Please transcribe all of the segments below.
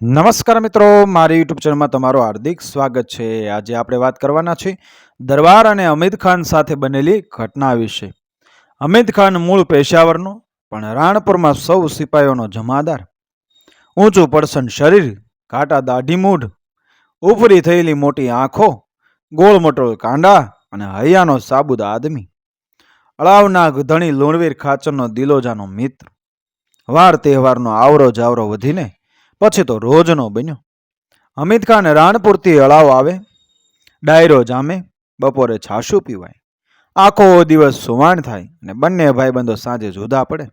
નમસ્કાર મિત્રો, મારી યુટ્યુબ ચેનલમાં તમારું હાર્દિક સ્વાગત છે. આજે આપણે વાત કરવાના છે દરબાર અને અમીદ ખાન સાથે બનેલી ઘટના વિશે. અમીદ ખાન મૂળ પેશાવરનો, પણ રાણપુરમાં સૌ સિપાહીઓનો જમાદાર. ઊંચું પડસન શરીર, ઘાટા દાઢી મૂઢ ઉફરી થયેલી મોટી આંખો, ગોળ મટોળ કાંડા અને હૈયાનો સાબુદ આદમી. અળાવનાગ ધણી લુણવીર ખાચરનો દિલોજાનો મિત્ર. વાર તહેવારનો આવરો જાવરો વધીને પછી તો રોજનો બન્યો. અમિત ખાન રાણપુરથી અળાવ આવે, ડાયરો જામે, બપોરે છાશું પીવાય. આખો દિવસ સુવાણ થાય અને બંને ભાઈબંધો સાંજે જુદા પડે.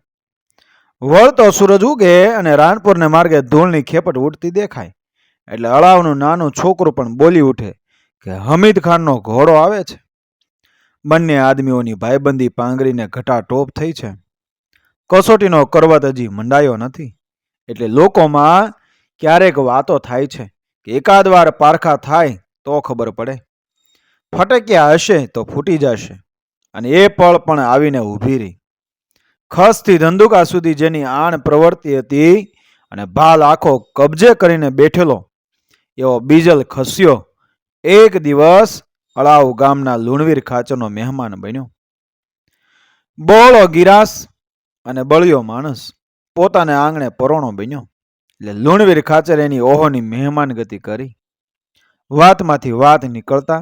વળતો સૂરજ ઉગે અને રાણપુરને માર્ગે ધૂળની ખેપટ ઉડતી દેખાય. એટલે અળાવનું નાનું છોકરું પણ બોલી ઉઠે કે હમીદ ખાનનો ઘોડો આવે છે. બંને આદમીઓની ભાઈબંધી પાંગરીને ઘટાટોપ થઈ છે. કસોટીનો કરવત હજી મંડાયો નથી. એટલે લોકોમાં ક્યારેક વાતો થાય છે કે એકાદ વાર પારખા થાય તો ખબર પડે. ફટક્યા હશે તો ફૂટી જશે અને એ પળ પણ આવીને ઊભી રહી. ખસથી ધંધુકા સુધી જેની આણ પ્રવર્તી હતી અને ભાલ આખો કબજે કરીને બેઠેલો, એવો બીજલ ખસ્યો, એક દિવસ અળાવ ગામના લુણવીર ખાચરનો મહેમાન બન્યો. બોળો ગિરાસ અને બળ્યો માણસ. પોતાને આંગણે પરોણો બન્યો એટલે લુણવીર ખાચર એની ઓહોની મહેમાન ગતિ કરી. વાતમાંથી વાત નીકળતા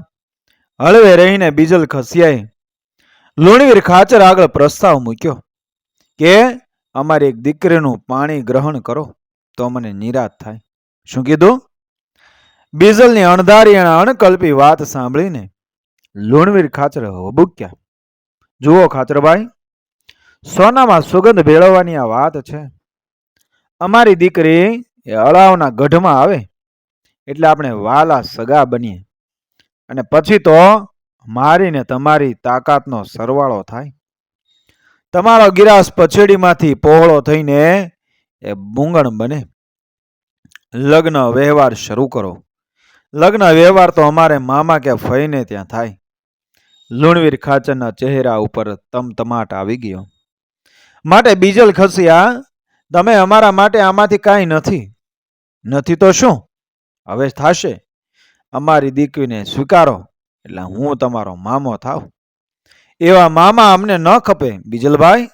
હળવે રહીને બીજલ ખસિયાએ લુણવીર ખાચર આગળ પ્રસ્તાવ મૂક્યો કે અમારી એક દીકરીનું પાણી ગ્રહણ કરો તો મને નિરાશ થાય. શું કીધું? બીજલની અણધારી અને અણકલ્પી વાત સાંભળીને લુણવીર ખાચર હબુક્યા. જુઓ ખાચરભાઈ સોનામાં સુગંધ ભેળવવાની આ વાત છે. અમારી દીકરી એ અળાવના ગઢમાં આવે, એટલે આપણે વાલા સગા બનીએ. અને પછી તો મારીને તમારી તાકાતનો સરવાળો થાય. તમારો ગિરાસ પછેડીમાંથી પહોળો થઈને એ બૂંગણ બને. લગ્ન વ્યવહાર શરૂ કરો. લગ્ન વ્યવહાર તો અમારે મામા કે ફઈને ત્યાં થાય. લુણવીર ખાચરના ચહેરા ઉપર તમતમાટ આવી ગયો. માટે બીજલ ખસ્યા, તમે અમારા માટે આમાંથી કાંઈ નથી. નથી તો શું? હવે થાશે. અમારી દીકરીને સ્વીકારો, એટલે હું તમારો મામો થાવ. એવા મામા અમને ન ખપે, બીજલભાઈ.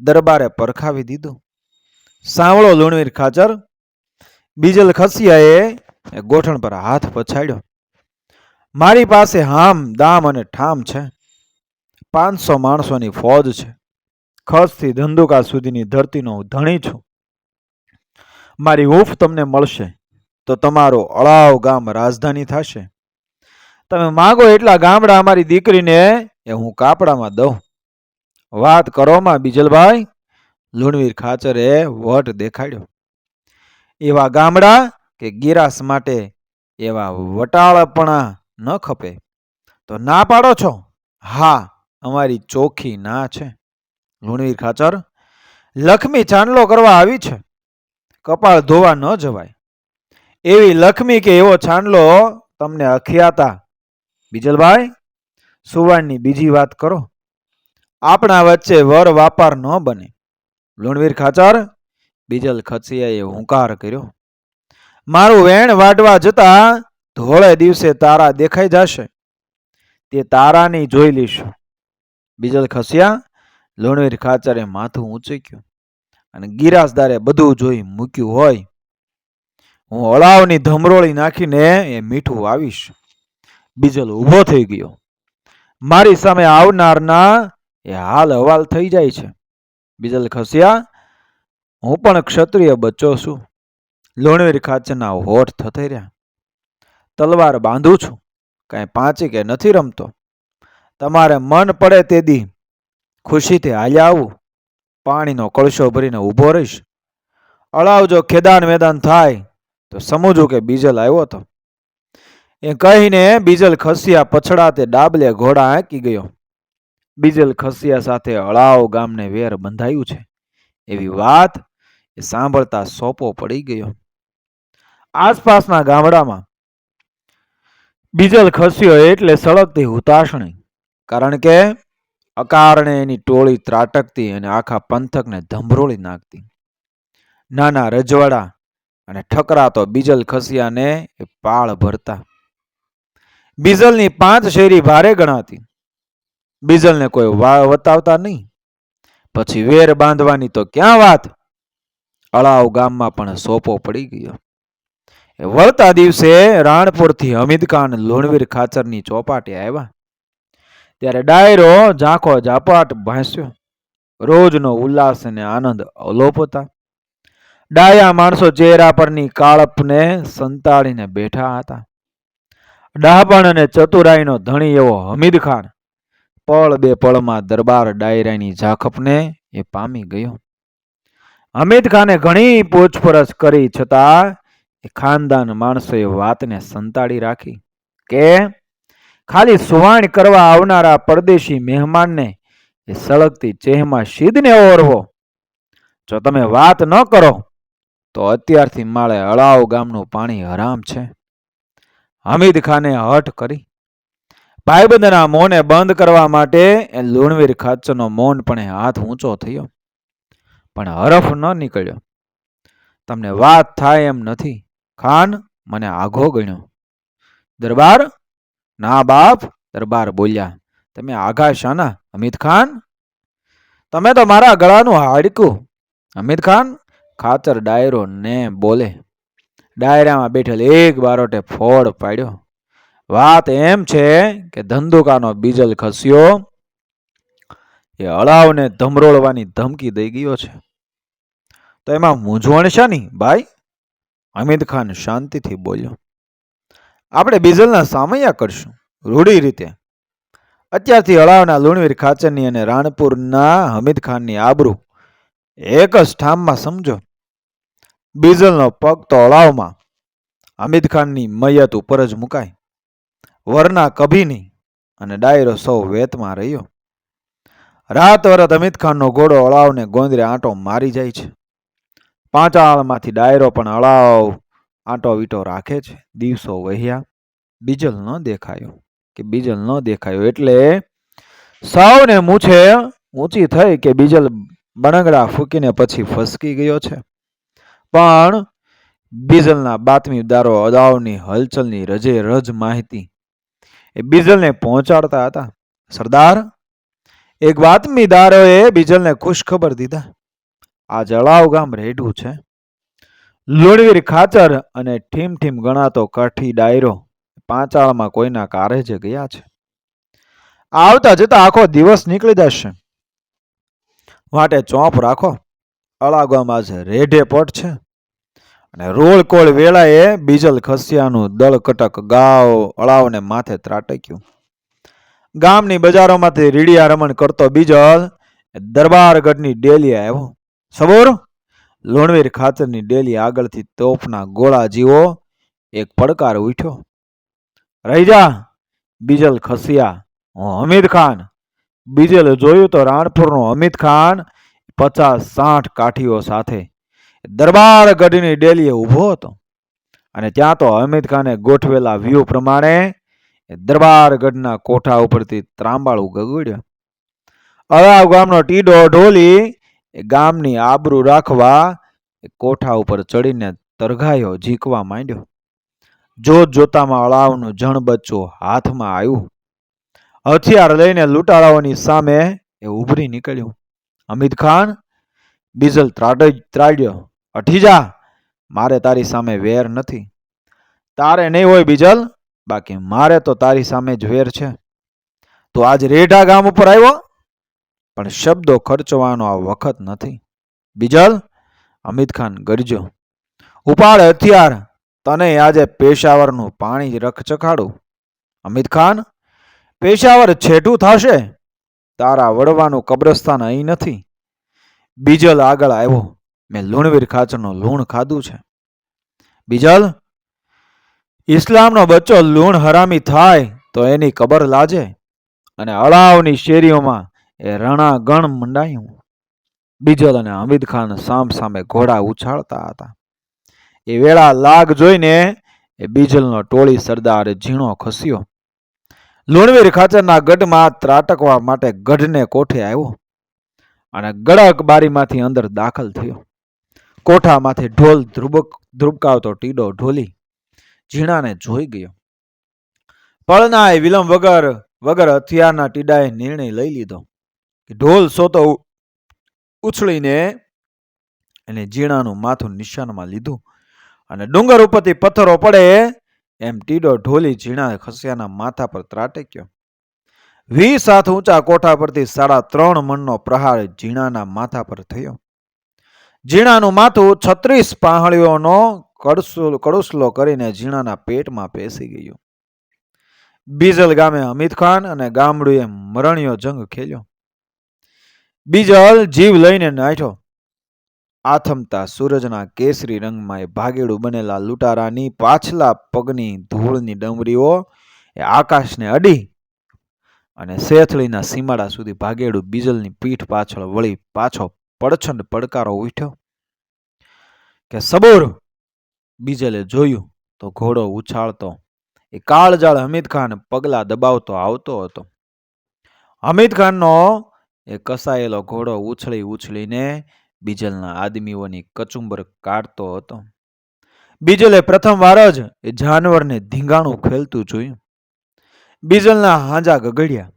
દરબારે પરખાવી દીધું. સાંવળો લુણવીર ખાચર. બીજલ ખસિયાએ ગોઠણ પર હાથ પછાડ્યો. મારી પાસે હામ, દામ અને ઠામ છે. પાંચસો માણસોની ફોજ છે. ખસથી ધંધુકા સુધીની ધરતીનો ધણી છું. મારી હૂફ તમને મળશે, તો તમારો અળાવ ગામ રાજધાની થશે. તમે માગો એટલા ગામડા અમારી દીકરીને એ હું કાપડામાં દઉં. વાત કરોમાં બીજલભાઈ. લુણવીર ખાચરે વટ દેખાડ્યો. એવા ગામડા કે ગિરાસ માટે એવા વટાળપણા ન ખપે. તો ના પાડો છો? હા, અમારી ચોખ્ખી ના છે. લુણવીર ખાચર લક્ષ્મી ચાંદલો કરવા આવી છે. કપાળ ધોવા ન જવાય. એવી લક્ષ્મી કે એવો છાંડલો તમને અખિયાતા. બીજલભાઈ સુવાણની બીજી વાત કરો. આપણા વચ્ચે વર વાપાર ન બને. લુણવીર ખાચર, બીજલ ખચિયાએ હુંકાર કર્યો. મારું વેણ વાટવા જતા ધોળે દિવસે તારા દેખાઈ જશે. તે તારાની જોઈ લઈશું. બીજલ ખસ્યા લુણવીર ખાચરે માથું ઊંચક્યું અને ગિરાસદારે બધું જોઈ મૂક્યું હોય. હું અળાવની ધમરોળી નાખીને એ મીઠું વાવીશ. બીજલ ઊભો થઈ ગયો. મારી સામે આવનારના એ હાલ હવાલ થઈ જાય છે. બીજલ ખસ્યા, હું પણ ક્ષત્રિય બચ્ચો છું. લુણવીર ખાચરના હોઠ થતા રહ્યા. તલવાર બાંધું છું. કાંઈ પાંચી કે નથી રમતો. તમારે મન પડે તે દી ખુશીથી હાલ્યા આવું. પાણીનો કળશો ભરીને ઊભો રહીશ. અળાવ જો ખેદાન મેદાન થાય. તો સમજવું કે બીજલ આવ્યો હતો એ કહીને બીજલ ખસિયા પછડા તે ડાબલે ઘોડા આંકી ગયો. બીજલ ખસિયા સાથે અળાવ ગામને વેર બંધાયું છે. એવી વાત એ સાંભળતા સોપો પડી ગયો. આસપાસના ગામડામાં બીજલ ખસ્યો એટલે સળગતી હુતાશણી. કારણ કે અકારણે એની ટોળી ત્રાટકતી અને આખા પંથકને ધંભરોળી નાખતી. નાના રજવાડા અને ઠકરાતો બીજલ ખસિયાને એ પાળ ભરતા. બીજલની પાંચ શેરી ભારે ગણાતી. બીજલને કોઈ વતાવતા નહીં. પછી વેર બાંધવાની તો ક્યાં વાત? અળાવ ગામમાં પણ સોપો પડી ગયો. વળતા દિવસે રાણપુરથી હમીદખાન લોણવીર ખાચરની ચોપાટે આવ્યા. ત્યારે ડાયરો ઝાંખો ઝાપાટ ભાંસ્યો. રોજનો ઉલ્લાસ અને આનંદ અલોપ હતા ડાયા માણસો ચહેરા પરની કાળપને સંતાડીને બેઠા હતા. ડાહપણ અને ચતુરાઈનો ધણી એવો હમીદ ખાન. પળ બે પળમાં દરબાર ડાયરાની ઝાખપને એ પામી ગયો. હમીદ ખાને ઘણી પૂછપરછ કરી છતાં એ ખાનદાન માણસોએ વાતને સંતાડી રાખી. કે ખાલી સુવાણ કરવા આવનારા પરદેશી મહેમાનને એ સળગતી ચેહમાં શીદને ઓરવો. જો તમે વાત ન કરો, તો અત્યારથી માળે અળાવ ગામનું પાણી હરામ છે. હમીદ ખાને હઠ કરી. ભાઈબંધના મોંને બંધ કરવા માટે એ લુણવીર ખાચરનો મૌન પણ હાથ ઊંચો થયો. પણ હરફ ન નીકળ્યો. તમને વાત થાય એમ નથી. ખાન મને આઘો ગણ્યો. દરબાર ના બાપ, દરબાર બોલ્યા, તમે આઘા શાના અમિત ખાન? તમે તો મારા ગળાનું હાડકું. અમિત ખાન ખાતર ડાયરો ને બોલે. ડાયરામાં બેઠેલ એક બારોટે ફોડ પાડ્યો. વાત એમ છે કે ધંધુકાનો બીજલ ખસ્યો, એ અળાવને ધમરોળવાની ધમકી દઈ ગયો છે. તો એમાં મૂંઝવણ છે ની ભાઈ? અમિત ખાન શાંતિથી બોલ્યો. આપણે બીજલના સામૈયા કરશું, રૂઢી રીતે. અત્યારથી અળાવના લુણવીર ખાચરની અને રાણપુરના હમીદ ખાનની આબરૂ એક જ ઠામમાં સમજો. બીજલનો પગ તો અળાવમાં, હમીદ ખાનની મૈયત ઉપર જ મુકાય. વરના કભીની અને ડાયરો સૌ વેતમાં રહ્યો. રાત વરત અમિત ખાનનો ઘોડો અળાવને ગોંદરે આંટો મારી જાય છે. પાંચાળમાંથી ડાયરો પણ અળાવ આંટો વીટો રાખે છે, દિવસો વહ્યા, બીજલ ન દેખાયો. કે બીજલ ન દેખાયો એટલે સૌને મૂછે ઊંચી થઈ કે બીજલ બણગડા ફૂકીને પછી ફસકી ગયો છે. પણ બીજલના બાતમીદારો અદાવની હલચલની રજે રજ માહિતી. એ બીજલને પહોંચાડતા હતા. સરદાર, એક બાતમીદારોએ બીજલને ખુશખબર દીધા. આ જળાવ ગામ રેડું છે. લુણવીર ખાચર અને ઠીમ ઠીમ ગણાતો કાઠી ડાયરો પાંચાળમાં કોઈના કારેજે ગયા છે. આવતા જતા આખો દિવસ નીકળી જશે. માટે ચોંપ રાખો. અળા ગામ આજે રેઢે પટ છે. અને રોળકોળ વેળાએ બીજલ ખસિયાનું દળ કટક ગાવ અળાવને માથે ત્રાટક્યું. ગામની બજારોમાંથી રીડિયા રમણ કરતો બીજલ, દરબારગઢની ડેલી આવ્યો. સબોર લુણવીર ખાતરની ડેલી આગળથી તોપના ગોળા જીવો એક પડકાર ઉઠ્યો. રહી જા બીજલ ખસિયા હમીદ ખાન. બીજલ જોયું તો રાણપુરનો અમિત ખાન પચાસ સાઠ કાઠીઓ સાથે દરબાર ગઢની ડેલીએ ઊભો હતો. અને ત્યાં તો અમિત ખાને ગોઠવેલા વ્યૂહ પ્રમાણે દરબારગઢના કોઠા ઉપરથી ત્રાંબાળું ગગડ્યો. અળાવ ગામનો ટીડો ઢોલી એ ગામની આબરૂ રાખવા એ કોઠા ઉપર ચડીને તરઘાયો, ઝીકવા માંડ્યો. જોત જોતામાં અળાવનું જણ બચ્ચું હાથમાં આવ્યું. હથિયાર લઈને લૂંટારાઓની સામે એ ઉભરી નીકળ્યું. અમિત ખાન, બીજલ ત્રાડ ત્રાડ્યો અઠી જા મારે તારી સામે વેર નથી. તારે નહીં હોય બીજલ, બાકી મારે તો તારી સામે જ વેર છે. તો આજ રેઢા ગામ ઉપર આવ્યો? પણ શબ્દો ખર્ચવાનો આ વખત નથી. બીજલ, અમિત ખાન ગરજો ઉપાડ હથિયાર, તને આજે પેશાવરનું પાણી રખ ચખાડું. અમિત ખાન, પેશાવર છેટું થશે? તારા વડવાનું કબ્રસ્તાન અહીં નથી. બીજલ આગળ આવ્યો. મેં લુણવીર ખાચરનું લૂણ ખાધું છે. બીજલ, ઇસ્લામનો બચ્ચો લૂણ હરામી થાય તો એની કબર લાજે. અને અળાવની શેરીઓમાં એ રણાગણ મંડાયું. બીજલ અને હમીદ ખાન સામ સામે ઘોડા ઉછાળતા હતા. એ વેળા લાગ જોઈને એ બીજલનો ટોળી સરદાર ઝીણો ખસ્યો. લુણવીર ખાચરના ગઢમાં ત્રાટકવા માટે ગઢને કોઠે આવ્યો અને ગળક બારીમાંથી અંદર દાખલ થયો. કોઠામાંથી ઢોલ ધ્રુબક, ધ્રુબકાવતો ટીડો ઢોલી ઝીણાને જોઈ ગયો. પળનાય વિલંબ વગર વગર હથિયારના ટીડાએ નિર્ણય લઈ લીધો. ઢોલ સોતો ઉછળીને એને ઝીણાનું માથું નિશાનમાં લીધું અને ડુંગર ઉપરથી પથ્થરો પડે એમ ટીડો ઢોલી ઝીણા ખસિયાના માથા પર ત્રાટક્યો વીસ હાથ ઊંચા કોઠા પરથી સાડા ત્રણ મણનો પ્રહાર ઝીણાના માથા પર થયો. ઝીણાનું માથું છત્રીસ કડસુલ, કડુસલો કરીને ઝીણાના પેટમાં પેસી ગયું. બીજલ ગામે અમિત ખાન અને ગામડુએ મરણિયો જંગ ખેલ્યો. બીજલ જીવ લઈને નાઠો આથમતા સૂરજના કેસરી રંગમાં ભાગેડું બનેલા લૂંટારાની પાછલા પગની ધૂળની ડમરીઓ એ આકાશને અડી અને સેથળીના સીમાડા સુધી ભાગેડું બીજલની પીઠ પાછળ વળી પાછો પડછંડ પડકારો ઉઠ્યો કે સબોર! બીજલે જોયું તો ઘોડો ઉછાળતો, એ કાળજાળ હમીદ ખાન પગલા દબાવતો આવતો હતો. હમીદ ખાનનો એ કસાયેલો ઘોડો ઉછળી ઉછળીને બીજલના આદમીઓની કચુંબર કાઢતો હતો. બીજલે પ્રથમવાર જ એ જાનવરને ધીંગાણું ખેલતું જોયું. બીજલના હાંજા ગગડ્યા.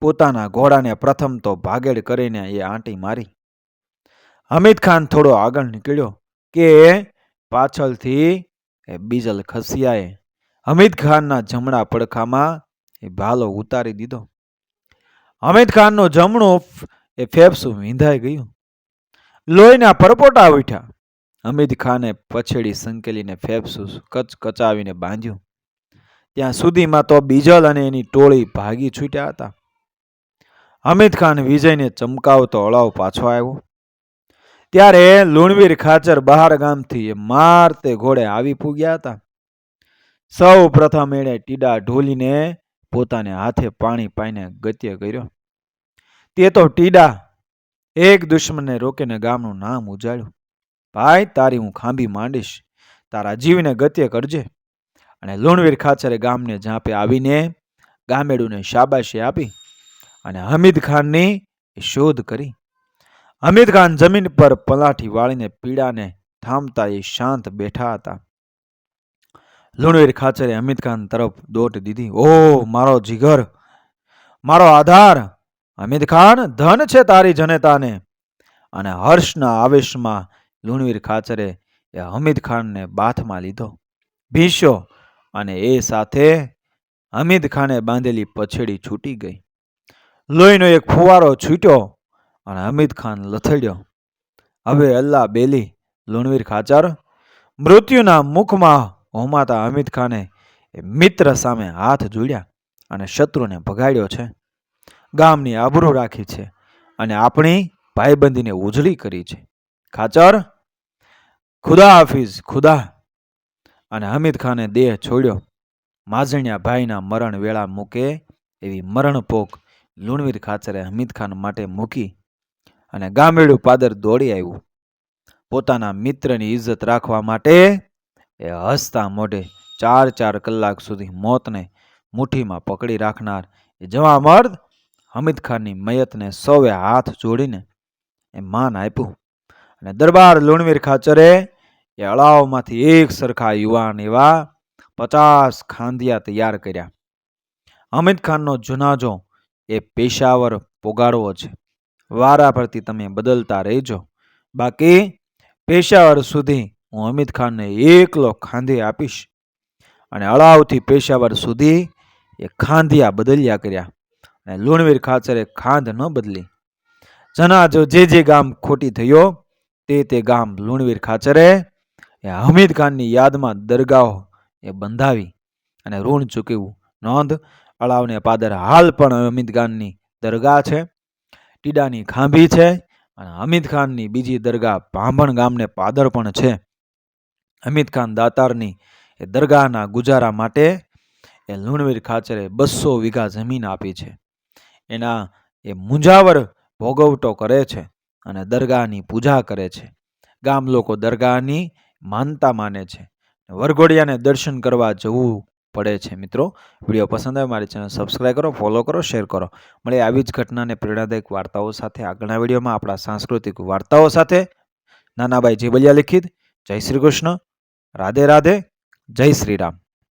પોતાના ઘોડાને પ્રથમ તો ભાગેડ કરીને એ આંટી મારી. હમીદ ખાન થોડો આગળ નીકળ્યો કે પાછળથી એ બીજલ ખસિયાએ હમીદ ખાનના જમણા પડખામાં એ ભાલો ઉતારી દીધો. હમીદ ખાનનું જમણું એ ફેફસું વિંધાઈ ગયું. લોહીના પરપોટા ઉઠ્યા. હમીદ ખાને પછેડી સંકેલીને ફેફસું કચ કચાવીને બાંધ્યું. ત્યાં સુધીમાં તો બીજલ અને એની ટોળી ભાગી છૂટ્યા હતા. હમીદ ખાન વિજયને ચમકાવતો અળાવ પાછો આવ્યો. ત્યારે લુણવીર ખાચર બહાર ગામથી એ મારતે ઘોડે આવી પૂગ્યા હતા. સૌ પ્રથમ એણે ટીડા ઢોલીને પોતાને હાથે પાણી પાઈને ગત્ય કર્યો. તે તો ટીડા. એક દુશ્મનને રોકીને ગામનું નામ ઉજાડ્યું ભાઈ, તારી હું ખાંભી માંડીશ. તારા જીવને ગત્ય કરજે. અને લુણવીર ખાચરે ગામને ઝાંપે આવીને ગામેડુને શાબાશી આપી અને હમીદ ખાનની શોધ કરી. હમીદ ખાન જમીન પર પલાઠી વાળીને પીડાને થામતા એ શાંત બેઠા હતા. લુણવીર ખાચરે હમીદ ખાન તરફ દોટ દીધી. ઓ મારો જીગર. મારો આધાર. હમીદ ખાન ધન છે તારી જનતાને. અને હર્ષના આવેશમાં લુણવીર ખાચરે એ હમીદ ખાનને બાથમાં લીધો. ભીસ્યો અને એ સાથે હમીદ ખાને બાંધેલી પછેડી છૂટી ગઈ. લોહીનો એક ફુવારો છૂટ્યો અને હમીદ ખાન લથડ્યો. હવે અલ્લાહ બેલી, લુણવીર ખાચર, મૃત્યુના મુખમાં હોમાતા હમીદ ખાને એ મિત્ર સામે હાથ જોડ્યા અને શત્રુને ભગાડ્યો છે. ગામની આબરૂ રાખી છે અને આપણી ભાઈબંધીને ઉજળી કરી છે. ખાચર? ખુદા હાફિઝ, ખુદા. અને હમીદ ખાને દેહ છોડ્યો. માજણિયા ભાઈના મરણ વેળા મૂકે એવી મરણપોક લુણવીર ખાચરે હમીદ ખાન માટે મૂકી અને ગામેડું પાદર દોડી આવ્યું. પોતાના મિત્રની ઇજ્જત રાખવા માટે એ હસતા મોઢે ચાર ચાર કલાક સુધી મોતને મુઠ્ઠીમાં પકડી રાખનાર એ જવા મર્દ હમીદ ખાનની મયતને સૌએ હાથ જોડીને એ માન આપ્યું. અને દરબાર લુણવીર ખાચરે એ અળાવમાંથી એક સરખા યુવાન એવા પચાસ ખાંધિયા તૈયાર કર્યા. હમીદ ખાનનો જુનાજો એ પેશાવર પોગાડવો છે. વારા પરથી તમે બદલતા રહેજો. બાકી પેશાવર સુધી હું હમીદ ખાનને એકલો ખાંધી આપીશ. અને અળાવથી પેશાવર સુધી એ ખાંધિયા બદલ્યા કર્યા. અને લુણવીર ખાચરે ખાંધ ન બદલી. જનાજો જે જે ગામ ખોટી થયો, તે તે ગામ લુણવીર ખાચરે, એ હમીદ ખાનની યાદમાં દરગાહો એ બંધાવી અને ઋણ ચૂકવ્યું. નોંધ, અળાવને પાદર હાલ પણ હમીદ ખાનની દરગાહ છે, ટીડાની ખાંભી છે અને હમીદ ખાનની બીજી દરગાહ ભાંભણ ગામને પાદર પણ છે. હમીદ ખાન દાતારની એ દરગાહના ગુજારા માટે એ લુણવીર ખાચરે બસો વીઘા જમીન આપી છે. એના એ મુંજાવર ભોગવટો કરે છે અને દરગાહની પૂજા કરે છે. ગામ લોકો દરગાહની માનતા માને છે. વરઘોડિયાને દર્શન કરવા જવું પડે છે મિત્રો. વીડિયો પસંદ આવે મારી ચેનલ સબસ્ક્રાઈબ કરો, ફોલો કરો, શેર કરો. મળે આવી જ ઘટનાને પ્રેરણાદાયક વાર્તાઓ સાથે આગળના વિડીયોમાં આપણા સાંસ્કૃતિક વાર્તાઓ સાથે. નાનાભાઈ જીવલિયા લિખિત. જય શ્રી કૃષ્ણ. રાધે રાધે. જય શ્રી રામ.